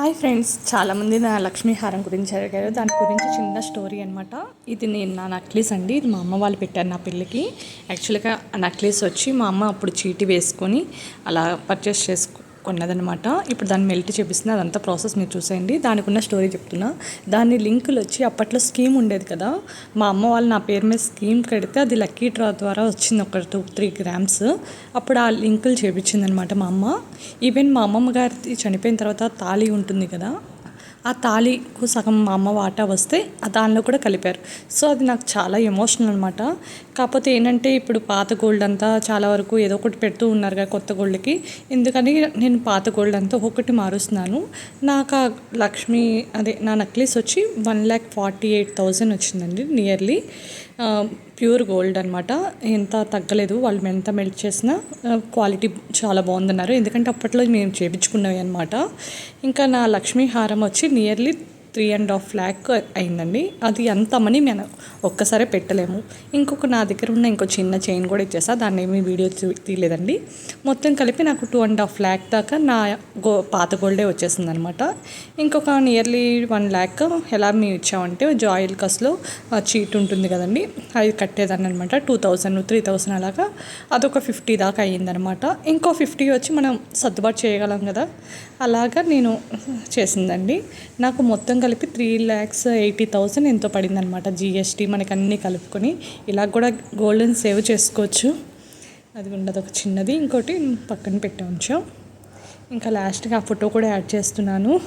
Hi friends చాలామంది నా లక్ష్మీహారం గురించి అడిగారు. దాని గురించి చిన్న స్టోరీ అనమాట ఇది నేను నా నక్లీస్ అండి. ఇది మా అమ్మ వాళ్ళు పెట్టారు నా పెళ్ళికి. యాక్చువల్గా నక్లీస్ వచ్చి మా అమ్మ అప్పుడు చీటీ వేసుకొని అలా పర్చేస్ చేసుకు కొన్నదనమాట ఇప్పుడు దాన్ని మెల్ట్ చేపిస్తుంది అదంతా ప్రాసెస్ మీరు చూసేయండి. దానికి ఉన్న స్టోరీ చెప్తున్నా. దాని లింకులు వచ్చి అప్పట్లో స్కీమ్ ఉండేది కదా. మా అమ్మ వాళ్ళు నా పేరు మీద స్కీమ్ కడితే అది లక్కీ డ్రా ద్వారా వచ్చింది ఒక టూ త్రీ గ్రామ్స్ అప్పుడు ఆ లింకులు చేపించింది అనమాట మా అమ్మ. ఈవెన్ మా అమ్మమ్మ గారి చనిపోయిన తర్వాత తాళి ఉంటుంది కదా. ఆ తాళికు సగం మా అమ్మ వాటా వస్తే దానిలో కూడా కలిపారు. సో అది నాకు చాలా ఎమోషనల్ అనమాట కాకపోతే ఏంటంటే ఇప్పుడు పాత గోల్డ్ అంతా చాలా వరకు ఏదో ఒకటి పెడుతూ ఉన్నారు కదా కొత్త గోల్డ్కి. ఎందుకని నేను పాత గోల్డ్ అంతా ఒకటి మారుస్తున్నాను. నాకు ఆ లక్ష్మి అదే నా నక్లీస్ వచ్చి one lakh forty eight thousand వచ్చిందండి నియర్లీ ప్యూర్ గోల్డ్ అనమాట ఎంత తగ్గలేదు వాళ్ళు ఎంత మెల్ట్ చేసినా క్వాలిటీ చాలా బాగుందన్నారు. ఎందుకంటే అప్పట్లో మేము చేపించుకున్నవి అనమాట ఇంకా నా లక్ష్మీ హారం వచ్చి nearly three and half lakh అయిందండి. అది అంత మనీ మేము ఒక్కసారే పెట్టలేము. ఇంకొక నా దగ్గర ఉన్న ఇంకో చిన్న చైన్ కూడా ఇచ్చేసా. దాన్ని ఏమీ వీడియో తీయలేదండి. మొత్తం కలిపి నాకు టూ అండ్ హాఫ్ ల్యాక్ దాకా నా గో పాత గోల్డే వచ్చేసింది అనమాట ఇంకొక నియర్లీ వన్ ల్యాక్ ఎలా మేము ఇచ్చామంటే జాయిల్ కస్లో చీట్ ఉంటుంది కదండి. అది కట్టేదాన్ని అనమాట. టూ థౌజండ్ త్రీ థౌజండ్ అలాగా. అదొక ఫిఫ్టీ దాకా అయ్యిందనమాట. ఇంకో ఫిఫ్టీ వచ్చి మనం సర్దుబాటు చేయగలం కదా. అలాగా నేను చేసిందండి. నాకు మొత్తం కలిపి త్రీ ల్యాక్స్ ఎయిటీ థౌసండ్ ఎంతో పడిందనమాట జిఎస్టీ మనకి అన్నీ కలుపుకొని. ఇలా కూడా గోల్డెన్ సేవ్ చేసుకోవచ్చు. అది ఉండదు ఒక చిన్నది. ఇంకోటి పక్కన పెట్టి ఉంచాం. ఇంకా లాస్ట్గా ఆ ఫోటో కూడా యాడ్ చేస్తున్నాను.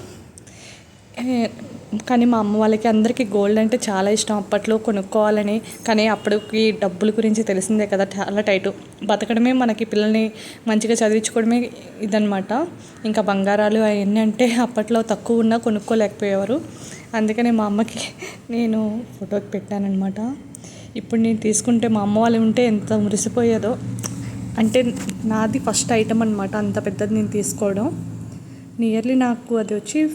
కానీ మా అమ్మ వాళ్ళకి అందరికీ గోల్డ్ అంటే చాలా ఇష్టం. అప్పట్లో కొనుక్కోవాలని. కానీ అప్పటికి డబ్బుల గురించి తెలిసిందే కదా చాలా టైటు. బతకడమే మనకి పిల్లల్ని మంచిగా చదివించుకోవడమే ఇదనమాట ఇంకా బంగారాలు అవన్నీ అంటే అప్పట్లో తక్కువ ఉన్నా కొనుక్కోలేకపోయేవారు. అందుకనే మా అమ్మకి నేను ఫోటోకి పెట్టానమాట ఇప్పుడు నేను తీసుకుంటే మా అమ్మ వాళ్ళు ఉంటే ఎంత మురిసిపోయేదో. అంటే నాది ఫస్ట్ ఐటమ్ అనమాట అంత పెద్దది నేను తీసుకోవడం. నియర్లీ నాకు అది వచ్చి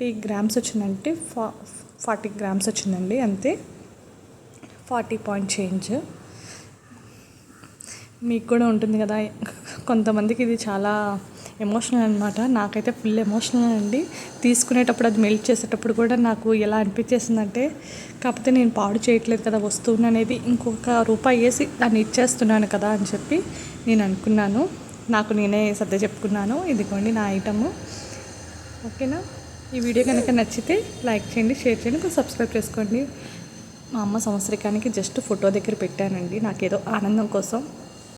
ఫోర్టీ గ్రామ్స్ వచ్చిందంటే ఫా ఫార్టీ గ్రామ్స్ వచ్చిందండి అంతే. Forty point change. మీకు కూడా ఉంటుంది కదా కొంతమందికి ఇది చాలా ఎమోషనల్ అనమాట నాకైతే ఫుల్ ఎమోషనల్ అండి. తీసుకునేటప్పుడు అది మెల్ట్ చేసేటప్పుడు కూడా నాకు ఎలా అనిపించేసిందంటే కాకపోతే నేను పాడు చేయట్లేదు కదా వస్తువును అనేది ఇంకొక రూపాయి వేసి దాన్ని ఇచ్చేస్తున్నాను కదా అని చెప్పి నేను అనుకున్నాను. నాకు నేనే సర్ది చెప్పుకున్నాను. ఇదిగోండి నా ఐటము. ఓకేనా? ఈ వీడియో కనుక నచ్చితే లైక్ చేయండి షేర్ చేయండి సబ్స్క్రైబ్ చేసుకోండి. మా అమ్మ సంవత్సరకానికి జస్ట్ ఫోటో దగ్గర పెట్టానండి. నాకేదో ఆనందం కోసం